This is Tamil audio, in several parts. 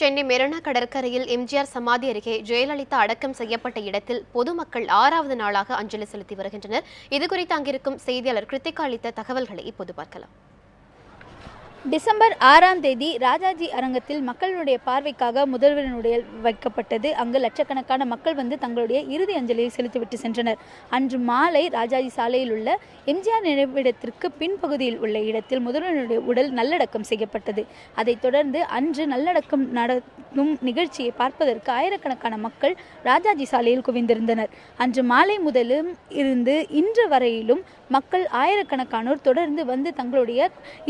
சென்னை மெரினா கடற்கரையில் எம்ஜிஆர் சமாதி அருகே ஜெயலலிதா அடக்கம் செய்யப்பட்ட இடத்தில் பொதுமக்கள் ஆறாவது நாளாக அஞ்சலி செலுத்தி வருகின்றனர். இதுகுறித்து அங்கிருக்கும் செய்தியாளர் கிருத்திகா அளித்த தகவல்களை இப்போது பார்க்கலாம். டிசம்பர் ஆறாம் தேதி ராஜாஜி அரங்கத்தில் மக்களுடைய பார்வைக்காக முதல்வரினுடைய வைக்கப்பட்டது. அங்கு லட்சக்கணக்கான மக்கள் வந்து தங்களுடைய இறுதி அஞ்சலியை செலுத்திவிட்டு சென்றனர். அன்று மாலை ராஜாஜி சாலையில் உள்ள எம்ஜிஆர் நினைவிடத்திற்கு பின்பகுதியில் உள்ள இடத்தில் முதல்வனுடைய உடல் நல்லடக்கம் செய்யப்பட்டது. அதைத் தொடர்ந்து அன்று நல்லடக்கம் நட நடக்கும் நிகழ்ச்சியை பார்ப்பதற்கு ஆயிரக்கணக்கான மக்கள் ராஜாஜி சாலையில் குவிந்திருந்தனர். அன்று மாலை முதலும் இருந்து இன்று வரையிலும் மக்கள் ஆயிரக்கணக்கானோர் தொடர்ந்து வந்து தங்களுடைய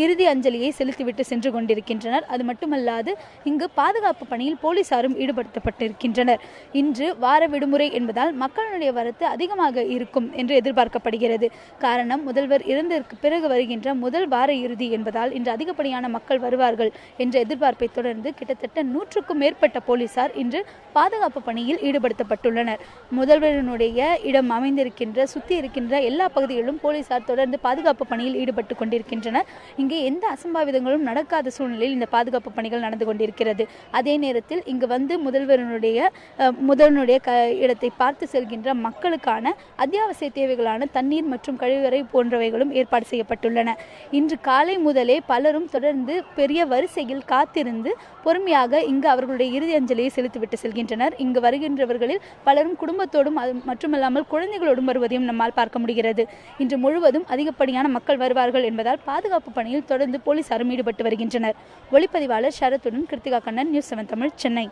இறுதி அஞ்சலியை செலுத்திவிட்டு சென்று கொண்டிருக்கின்றனர். அது மட்டுமல்லாது இங்கு பாதுகாப்பு பணியில் போலீசாரும் ஈடுபடுத்தப்பட்டிருக்கின்றனர். இன்று வார விடுமுறை என்பதால் மக்களுடைய வரத்து அதிகமாக இருக்கும் என்று எதிர்பார்க்கப்படுகிறது. காரணம் முதல்வர் இறந்ததற்கு பிறகு வருகின்ற முதல் வார இறுதி என்பதால் இன்று அதிகப்படியான மக்கள் வருவார்கள் என்ற எதிர்பார்ப்பை தொடர்ந்து கிட்டத்தட்ட நூற்றுக்கும் மேற்பட்ட போலீசார் இன்று பாதுகாப்பு பணியில் ஈடுபடுத்தப்பட்டுள்ளனர். முதல்வரினுடைய இடம் அமைந்திருக்கின்ற சுற்றி இருக்கின்ற எல்லா பகுதிகளிலும் போலீசார் தொடர்ந்து பாதுகாப்பு பணியில் ஈடுபட்டு கொண்டிருக்கின்றனர். இங்கே எந்த அசம்பாவிதங்களும் நடக்காத சூழ்நிலையில் இந்த பாதுகாப்பு பணிகள் நடந்து கொண்டிருக்கிறது. அதே நேரத்தில் இங்கு வந்து முதல்வரனுடைய முதல்வனுடைய க இடத்தை பார்த்து செல்கின்ற மக்களுக்கான அத்தியாவசிய தேவைகளான தண்ணீர் மற்றும் கழிவறை போன்றவைகளும் ஏற்பாடு செய்யப்பட்டுள்ளன. இன்று காலை முதலே பலரும் தொடர்ந்து பெரிய வரிசையில் காத்திருந்து பொறுமையாக இங்கு அவர்களுடைய இறுதி அஞ்சலியை செலுத்திவிட்டு செல்கின்றனர். இங்கு வருகின்றவர்களில் பலரும் குடும்பத்தோடும் அது மட்டுமல்லாமல் குழந்தைகளோடும் வருவதையும் நம்மால் பார்க்க முடிகிறது. இன்று முழுவதும் அதிகப்படியான மக்கள் வருவார்கள் என்பதால் பாதுகாப்பு பணியில் தொடர்ந்து போலீசாரும் ஈடுபட்டு வருகின்றனர். ஒளிப்பதிவாளர் சரத்துடன் கிருத்திகா கண்ணன் நியூஸ் செவன் தமிழ் சென்னை.